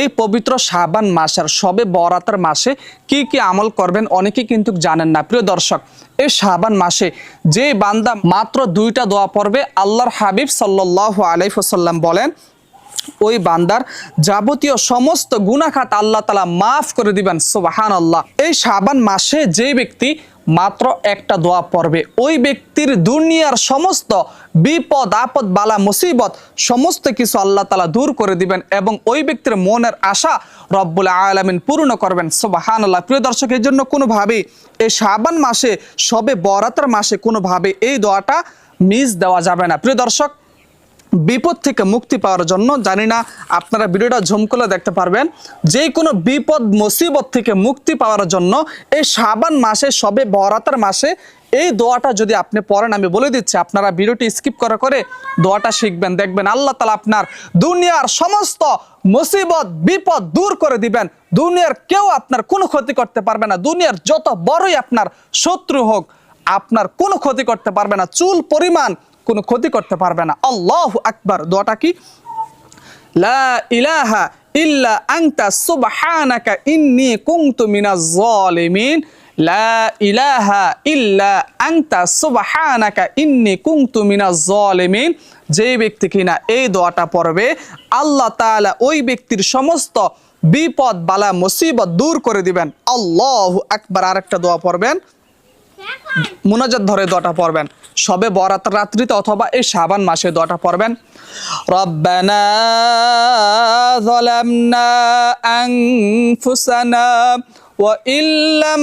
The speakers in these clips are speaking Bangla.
এই পবিত্র শাবান মাসের সবে বরাতের মাসে কি কি আমল করবেন অনেকে কিন্তু জানেন না। প্রিয় দর্শক, এই শাবান মাসে যে বান্দা মাত্র দুইটা দোয়া পড়বে, আল্লাহর হাবিব সাল্লাহ আলাইসাল্লাম বলেন, ওই বান্দার যাবতীয় সমস্ত গুনাখাত আল্লাহ তালা মাফ করে দিবেন। সোবাহান আল্লাহ এই শাবান মাসে যে ব্যক্তি মাত্র একটা দোয়া পড়বে। ওই ব্যক্তির দুনিয়ার সমস্ত বিপদ, আপদ, বালা, মুসিবত, সমস্ত কিছু আল্লাহ তালা দূর করে দিবেন এবং ওই ব্যক্তির মনের আশা রব্বুল আলমিন পূর্ণ করবেন। সুবাহান আল্লাহ প্রিয় দর্শক জন্য কোনোভাবেই এই শাবান মাসে, সবে বরাতের মাসে কোনোভাবে এই দোয়াটা মিস দেওয়া যাবে না। প্রিয় দর্শক বিপদ থেকে মুক্তি পাওয়ার জন্য, জানি না আপনারা ভিডিওটা ঝুম দেখতে পারবেন যে কোনো বিপদ, মুসিবত থেকে মুক্তি পাওয়ার জন্য এই শাবান মাসে, সবে বরাতের মাসে, এই দোয়াটা যদি আপনি পড়েন, আমি বলে দিচ্ছি, আপনারা ভিডিওটি স্কিপ করে করে দোয়াটা শিখবেন, দেখবেন আল্লাহ তালা আপনার দুনিয়ার সমস্ত মুসিবত, বিপদ দূর করে দিবেন। দুনিয়ার কেউ আপনার কোনো ক্ষতি করতে পারবে না। দুনিয়ার যত বড়ই আপনার শত্রু হোক, আপনার কোনো ক্ষতি করতে পারবে না। চুল পরিমাণ কোনো ক্ষতি করতে পারবে না। আল্লাহ আকবার। দোয়াটা কি? লা ইলাহা ইল্লা আনতা সুবহানাকা ইন্নী কুনতু মিনাজ জালিমিন। লা ইলাহা ইল্লা আনতা সুবহানাকা ইন্নী কুনতু মিনাজ জালিমিন। যে ব্যক্তি কিনা এই দোয়াটা পড়বে, আল্লাহ তাআলা ওই ব্যক্তির সমস্ত বিপদ, বালা, মুসিবত দূর করে দিবেন। আল্লাহু আকবার। আরেকটা দোয়া পড়বেন। মুনাজাত ধরে দোয়াটা পড়বেন। সবে বরাত রাত্রিতে অথবা এই শাবান মাসে দোয়াটা পড়বেন। রব্বানা যালামনা আনফুসানা ওয়া ইল্লাম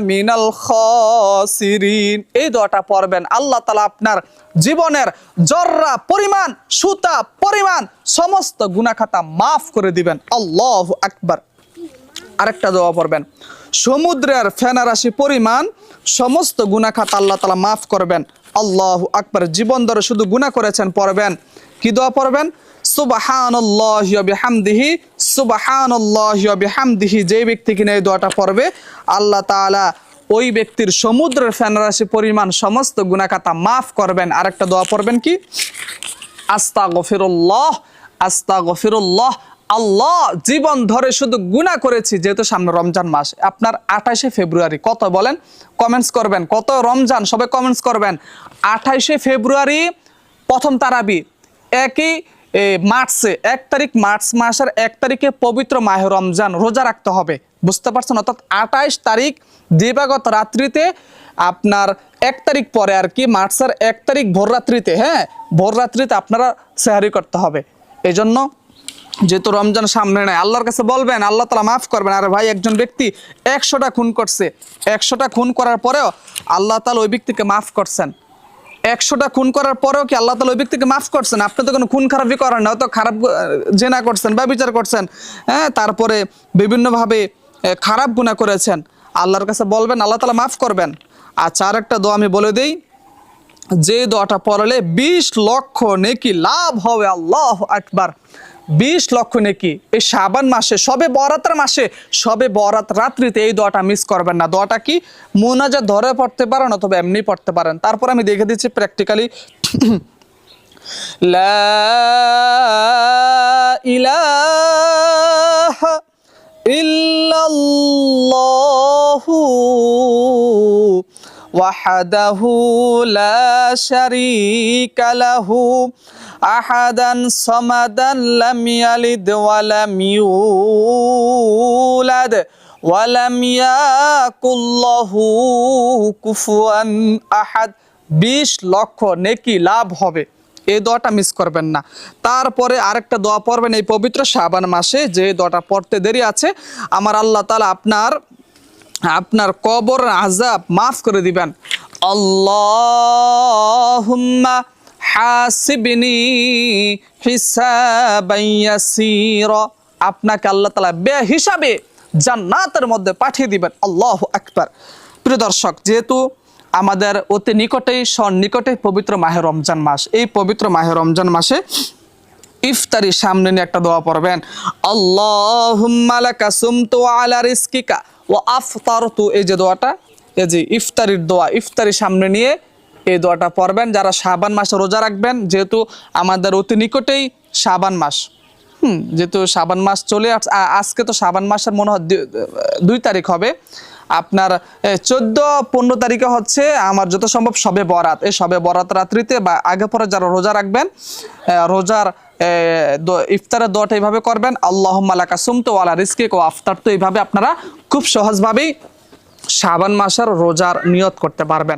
মিনাল খাসিরিন। এই দোয়াটা পড়বেন। আল্লাহ তাআলা আপনার জীবনের জর্রা পরিমাণ, সুতা পরিমাণ, সমস্ত গুনাখাতা মাফ করে দিবেন। আল্লাহু আকবার। আরেকটা দোয়া পড়বেন। সমুদ্রের ফেনারাশি পরিমাণ, সমস্ত গুনাখাত আল্লাহ তালা মাফ করবেন। আল্লাহ আকবার। জীবন ধরে শুধু গুনাহ করেছেন, পড়বেন। কি দোয়া পড়বেন? সুবাহানল্লাহি ওয়া বিহামদিহি, সুবাহানল্লাহি ওয়া বিহামদিহি যে ব্যক্তি কিনা এই দোয়াটা পড়বে, আল্লাহ তাআলা ওই ব্যক্তির সমুদ্রের ফেনারাশি পরিমাণ সমস্ত গুনাখাতা মাফ করবেন। আরেকটা দোয়া পড়বেন কি? আস্তা গফিরুল্লাহ আস্তা গফিরুল্লাহ আল্লাহ জীবন ধরে শুধু গুণা করেছি, যেহেতু সামনে রমজান মাস। আপনার আঠাশে ফেব্রুয়ারি কত বলেন? কমেন্টস করবেন। কত রমজান? সবাই কমেন্টস করবেন। আঠাইশে ফেব্রুয়ারি প্রথম তারাবি, একই মার্চে, এক তারিখ মার্চ মাসের এক তারিখে পবিত্র মাহে রমজান, রোজা রাখতে হবে। বুঝতে পারছেন? অর্থাৎ আঠাইশ তারিখ দিবাগত রাত্রিতে আপনার এক তারিখ পরে আর কি, মার্চের এক তারিখ ভোর রাত্রিতে হ্যাঁ? ভোর রাত্রিতে আপনারা সেহারি করতে হবে। এই জন্য যেহেতু রমজান সামনে নেয় আল্লাহর কাছে বলবেন, আল্লাহ তালা মাফ করবেন। আরে ভাই, একজন ব্যক্তি একশোটা খুন করছে। একশোটা খুন করার পরেও আল্লাহ তালা ওই ব্যক্তিকে মাফ করছেন। একশোটা খুন করার পরেও কি আল্লাহ তালা ওই ব্যক্তিকে মাফ করছেন? আপনি তো কোনো খুন খারাপই করেন না অত খারাপ জেনা করছেন বা বিচার করছেন। হ্যাঁ তারপরে বিভিন্নভাবে খারাপ গুণা করেছেন। আল্লাহর কাছে বলবেন, আল্লাহ তালা মাফ করবেন। আচ্ছা আর একটা দোয়া আমি বলে দিই। যে দোয়াটা পড়লে বিশ লক্ষ নেকি লাভ হবে, আল্লাহ আকবার। বিশ লক্ষ নেকি। এই শাবান মাসে, সবে বরাতের মাসে, সবে বরাত রাত্রিতে এই দোয়াটা মিস করবেন না। দোয়াটা কি? মোনাজা ধরে পড়তে পারেন অথবা এমনি পড়তে পারেন। তারপর আমি দেখে দিচ্ছি প্র্যাকটিক্যালি ইলাহা ইল্লাল্লাহু وحده لا شريك له أحدا صمدا لم يلد ولم يولد ولم يكن له كفوا أحد বিশ লক্ষ নেকি লাভ হবে এই দোয়াটা মিস করবেন না তারপরে আরেকটা দোয়া পড়বেন এই পবিত্র শাবান মাসে যে দোয়াটা পড়তে দেরি আছে আমার আল্লাহ তালা আপনার আপনার কবর আজাব মাফ করে দিবেন। আল্লাহুম্মা হাসিবনি হিসাবান ইয়াসীরা। আপনাকে আল্লাহ তাআলা বে হিসাবে জান্নাতের মধ্যে পাঠিয়ে দিবেন। আল্লাহু আকবার। প্রিয় দর্শক, যেহেতু আমাদের অতি নিকটেই সন্নিকটে পবিত্র মাহে রমজান মাস, এই পবিত্র মাহে রমজান মাসে ইফতারি সামনে নিয়ে একটা দোয়া পড়বেন। সুমতু আলা রিজকিকা ওয়া আফতারতু, এই যে দোয়াটা, এই যে ইফতারির দোয়া, ইফতারি সামনে নিয়ে এই দোয়াটা পড়বেন। যারা শাবান মাসে রোজা রাখবেন, যেহেতু আমাদের অতি নিকটেই শাবান মাস। হুম, যেহেতু শাবান মাস চলে আজকে তো শাবান মাসের মনে হয় দুই তারিখ হবে। আপনার চোদ্দ, পনেরো তারিখে হচ্ছে আমার যত সম্ভব সবে বরাত। এই সবে বরাত রাত্রিতে বা আগে পরে যারা রোজা রাখবেন রোজার ইফতারের দোয়াটা এইভাবে করবেন। আল্লাহ মালাকা সুমতো ওয়ালা রিস্কে ও আফতার তো এইভাবে আপনারা খুব সহজভাবেই শাবান মাসের রোজার নিয়ত করতে পারবেন।